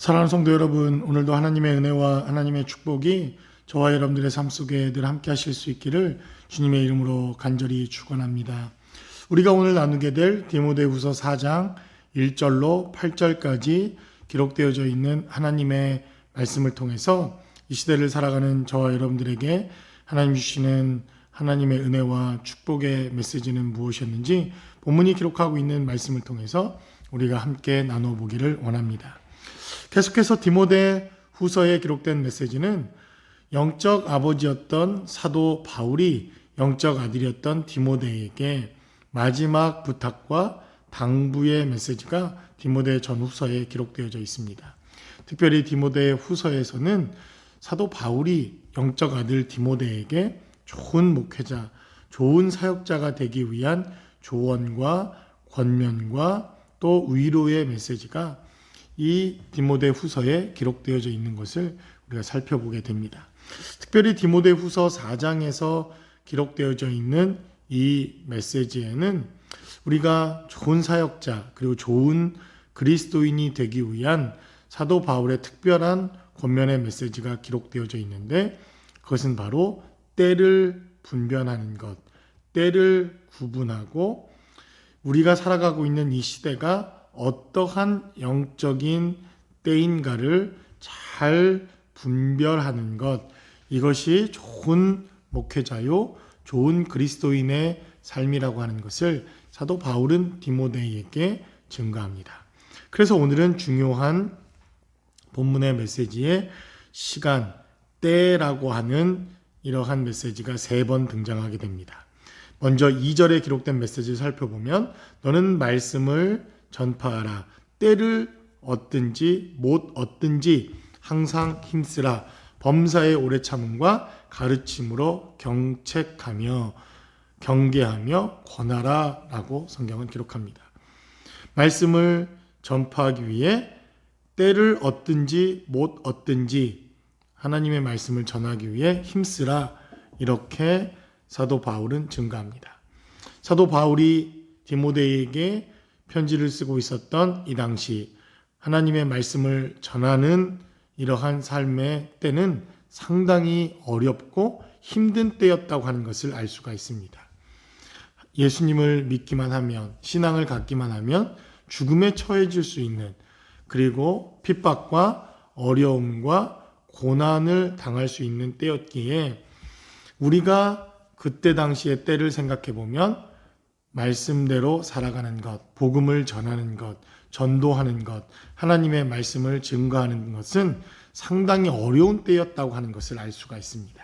사랑하는 성도 여러분, 오늘도 하나님의 은혜와 하나님의 축복이 저와 여러분들의 삶 속에 늘 함께 하실 수 있기를 주님의 이름으로 간절히 축원합니다. 우리가 오늘 나누게 될 디모데후서 4장 1절로 8절까지 기록되어져 있는 하나님의 말씀을 통해서 이 시대를 살아가는 저와 여러분들에게 하나님 주시는 하나님의 은혜와 축복의 메시지는 무엇이었는지 본문이 기록하고 있는 말씀을 통해서 우리가 함께 나눠보기를 원합니다. 계속해서 디모데 후서에 기록된 메시지는 영적 아버지였던 사도 바울이 영적 아들이었던 디모데에게 마지막 부탁과 당부의 메시지가 디모데 전후서에 기록되어져 있습니다. 특별히 디모데 후서에서는 사도 바울이 영적 아들 디모데에게 좋은 목회자, 좋은 사역자가 되기 위한 조언과 권면과 또 위로의 메시지가 이 디모데 후서에 기록되어져 있는 것을 우리가 살펴보게 됩니다. 특별히 디모데 후서 4장에서 기록되어져 있는 이 메시지에는 우리가 좋은 사역자 그리고 좋은 그리스도인이 되기 위한 사도 바울의 특별한 권면의 메시지가 기록되어져 있는데 그것은 바로 때를 분별하는 것, 때를 구분하고 우리가 살아가고 있는 이 시대가 어떠한 영적인 때인가를 잘 분별하는 것, 이것이 좋은 목회자요, 좋은 그리스도인의 삶이라고 하는 것을 사도 바울은 디모데에게 증거합니다. 그래서 오늘은 중요한 본문의 메시지에 시간, 때라고 하는 이러한 메시지가 세 번 등장하게 됩니다. 먼저 2절에 기록된 메시지를 살펴보면 너는 말씀을 전파하라. 때를 얻든지 못 얻든지 항상 힘쓰라. 범사의 오래 참음과 가르침으로 경책하며 경계하며 권하라 라고 성경은 기록합니다. 말씀을 전파하기 위해 때를 얻든지 못 얻든지 하나님의 말씀을 전하기 위해 힘쓰라 이렇게 사도 바울은 증가합니다. 사도 바울이 디모데에게 편지를 쓰고 있었던 이 당시 하나님의 말씀을 전하는 이러한 삶의 때는 상당히 어렵고 힘든 때였다고 하는 것을 알 수가 있습니다. 예수님을 믿기만 하면, 신앙을 갖기만 하면 죽음에 처해질 수 있는 그리고 핍박과 어려움과 고난을 당할 수 있는 때였기에 우리가 그때 당시의 때를 생각해 보면 말씀대로 살아가는 것, 복음을 전하는 것, 전도하는 것, 하나님의 말씀을 증거하는 것은 상당히 어려운 때였다고 하는 것을 알 수가 있습니다.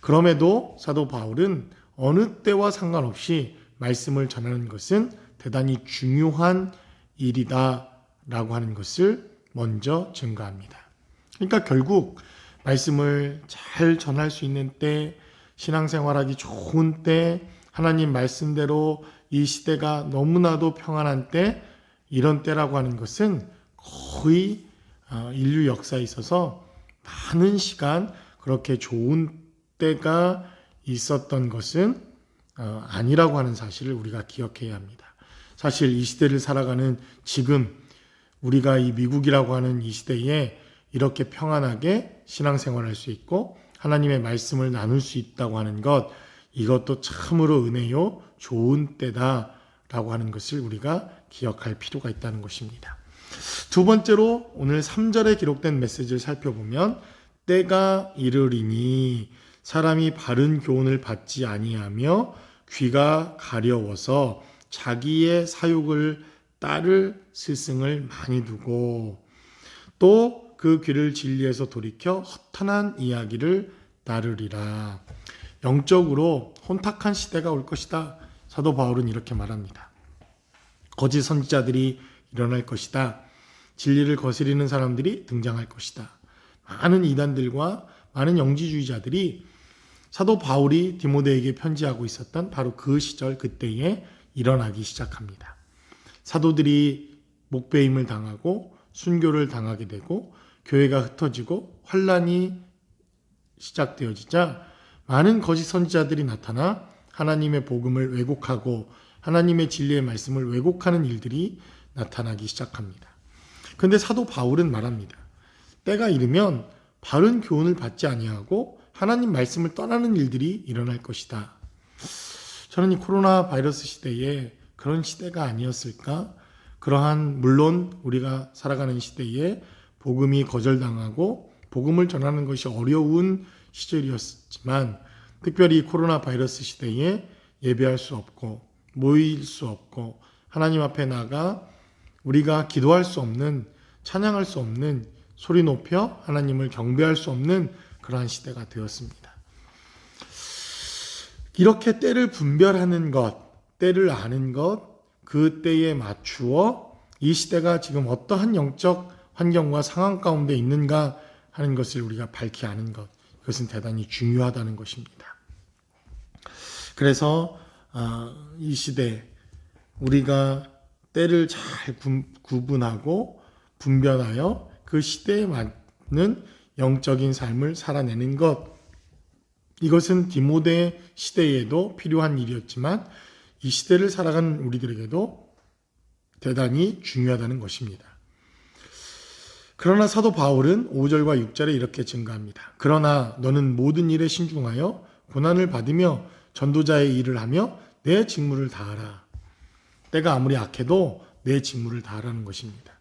그럼에도 사도 바울은 어느 때와 상관없이 말씀을 전하는 것은 대단히 중요한 일이다라고 하는 것을 먼저 증거합니다. 그러니까 결국 말씀을 잘 전할 수 있는 때, 신앙생활하기 좋은 때, 하나님 말씀대로 이 시대가 너무나도 평안한 때, 이런 때라고 하는 것은 거의 어, 인류 역사에 있어서 많은 시간 그렇게 좋은 때가 있었던 것은 어, 아니라고 하는 사실을 우리가 기억해야 합니다. 사실 이 시대를 살아가는 지금 우리가 이 미국이라고 하는 이 시대에 이렇게 평안하게 신앙생활할 수 있고 하나님의 말씀을 나눌 수 있다고 하는 것 이것도 참으로 은혜요 좋은 때다라고 하는 것을 우리가 기억할 필요가 있다는 것입니다. 두 번째로 오늘 3절에 기록된 메시지를 살펴보면 때가 이르리니 사람이 바른 교훈을 받지 아니하며 귀가 가려워서 자기의 사욕을 따를 스승을 많이 두고 또 그 귀를 진리에서 돌이켜 허탄한 이야기를 따르리라. 영적으로 혼탁한 시대가 올 것이다. 사도 바울은 이렇게 말합니다. 거짓 선지자들이 일어날 것이다. 진리를 거스리는 사람들이 등장할 것이다. 많은 이단들과 많은 영지주의자들이 사도 바울이 디모데에게 편지하고 있었던 바로 그 시절 그때에 일어나기 시작합니다. 사도들이 목배임을 당하고 순교를 당하게 되고 교회가 흩어지고 환란이 시작되어지자 많은 거짓 선지자들이 나타나 하나님의 복음을 왜곡하고 하나님의 진리의 말씀을 왜곡하는 일들이 나타나기 시작합니다. 근데 사도 바울은 말합니다. 때가 이르면 바른 교훈을 받지 아니하고 하나님 말씀을 떠나는 일들이 일어날 것이다. 저는 이 코로나 바이러스 시대에 그런 시대가 아니었을까? 그러한 물론 우리가 살아가는 시대에 복음이 거절당하고 복음을 전하는 것이 어려운 시절이었지만 특별히 코로나 바이러스 시대에 예배할 수 없고 모일 수 없고 하나님 앞에 나가 우리가 기도할 수 없는 찬양할 수 없는 소리 높여 하나님을 경배할 수 없는 그러한 시대가 되었습니다. 이렇게 때를 분별하는 것, 때를 아는 것, 그 때에 맞추어 이 시대가 지금 어떠한 영적 환경과 상황 가운데 있는가 하는 것을 우리가 밝히 아는 것, 그것은 대단히 중요하다는 것입니다. 그래서 아, 이 시대 우리가 때를 잘 구분하고 분별하여 그 시대에 맞는 영적인 삶을 살아내는 것 이것은 디모데 시대에도 필요한 일이었지만 이 시대를 살아가는 우리들에게도 대단히 중요하다는 것입니다. 그러나 사도 바울은 5절과 6절에 이렇게 증가합니다. 그러나 너는 모든 일에 신중하여 고난을 받으며 전도자의 일을 하며 내 직무를 다하라. 때가 아무리 악해도 내 직무를 다하라는 것입니다.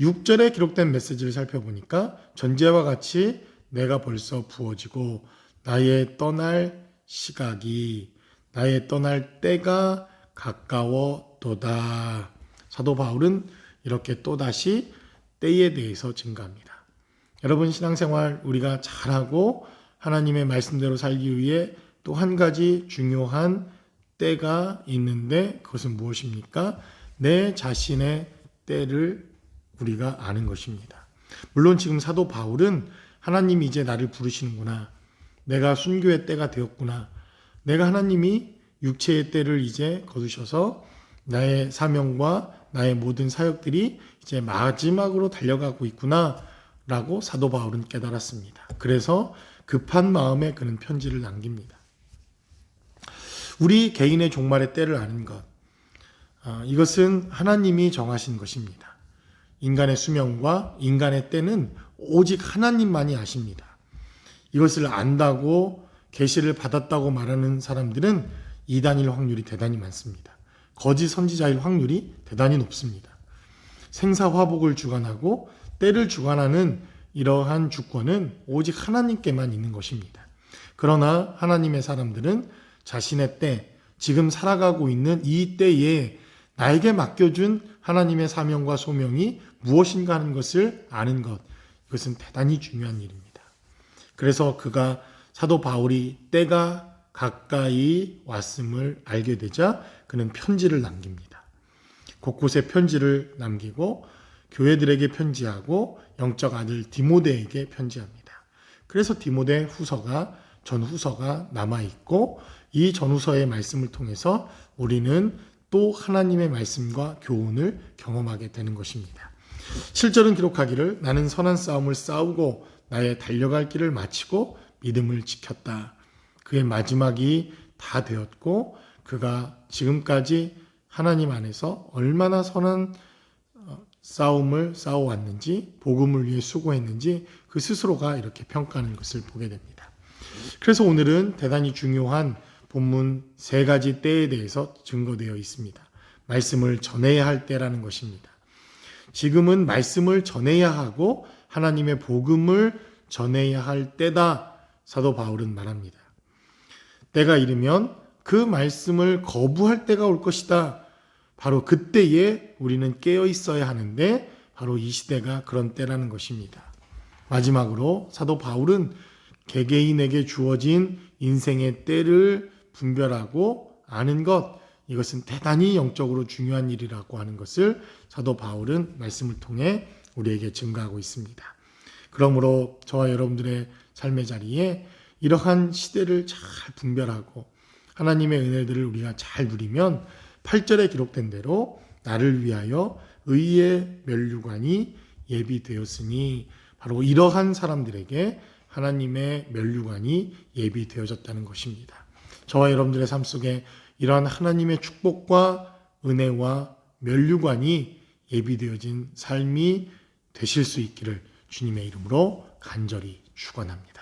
6절에 기록된 메시지를 살펴보니까 전제와 같이 내가 벌써 부어지고 나의 떠날 시각이 나의 떠날 때가 가까워도다. 사도 바울은 이렇게 또다시 때에 대해서 증가합니다. 여러분 신앙생활 우리가 잘하고 하나님의 말씀대로 살기 위해 또 한 가지 중요한 때가 있는데 그것은 무엇입니까? 내 자신의 때를 우리가 아는 것입니다. 물론 지금 사도 바울은 하나님이 이제 나를 부르시는구나. 내가 순교의 때가 되었구나. 내가 하나님이 육체의 때를 이제 거두셔서 나의 사명과 나의 모든 사역들이 이제 마지막으로 달려가고 있구나. 라고 사도 바울은 깨달았습니다. 그래서 급한 마음에 그는 편지를 남깁니다. 우리 개인의 종말의 때를 아는 것. 아, 이것은 하나님이 정하신 것입니다. 인간의 수명과 인간의 때는 오직 하나님만이 아십니다. 이것을 안다고 계시를 받았다고 말하는 사람들은 이단일 확률이 대단히 많습니다. 거짓 선지자일 확률이 대단히 높습니다. 생사화복을 주관하고 때를 주관하는 이러한 주권은 오직 하나님께만 있는 것입니다. 그러나 하나님의 사람들은 자신의 때, 지금 살아가고 있는 이 때에 나에게 맡겨준 하나님의 사명과 소명이 무엇인가 하는 것을 아는 것. 이것은 대단히 중요한 일입니다. 그래서 그가 사도 바울이 때가 가까이 왔음을 알게 되자 그는 편지를 남깁니다. 곳곳에 편지를 남기고 교회들에게 편지하고 영적 아들 디모데에게 편지합니다. 그래서 디모데 후서가 전 후서가 남아 있고 이 전후서의 말씀을 통해서 우리는 또 하나님의 말씀과 교훈을 경험하게 되는 것입니다. 7절은 기록하기를 나는 선한 싸움을 싸우고 나의 달려갈 길을 마치고 믿음을 지켰다. 그의 마지막이 다 되었고 그가 지금까지 하나님 안에서 얼마나 선한 어, 싸움을 싸워왔는지 복음을 위해 수고했는지 그 스스로가 이렇게 평가하는 것을 보게 됩니다. 그래서 오늘은 대단히 중요한 본문 세 가지 때에 대해서 증거되어 있습니다. 말씀을 전해야 할 때라는 것입니다. 지금은 말씀을 전해야 하고 하나님의 복음을 전해야 할 때다. 사도 바울은 말합니다. 때가 이르면 그 말씀을 거부할 때가 올 것이다. 바로 그때에 우리는 깨어 있어야 하는데 바로 이 시대가 그런 때라는 것입니다. 마지막으로 사도 바울은 개개인에게 주어진 인생의 때를 분별하고 아는 것 이것은 대단히 영적으로 중요한 일이라고 하는 것을 사도 바울은 말씀을 통해 우리에게 증가하고 있습니다. 그러므로 저와 여러분들의 삶의 자리에 이러한 시대를 잘 분별하고 하나님의 은혜들을 우리가 잘 누리면 8절에 기록된 대로 나를 위하여 의의 면류관이 예비되었으니 바로 이러한 사람들에게 하나님의 면류관이 예비되어졌다는 것입니다. 저와 여러분들의 삶 속에 이러한 하나님의 축복과 은혜와 면류관이 예비되어진 삶이 되실 수 있기를 주님의 이름으로 간절히 축원합니다.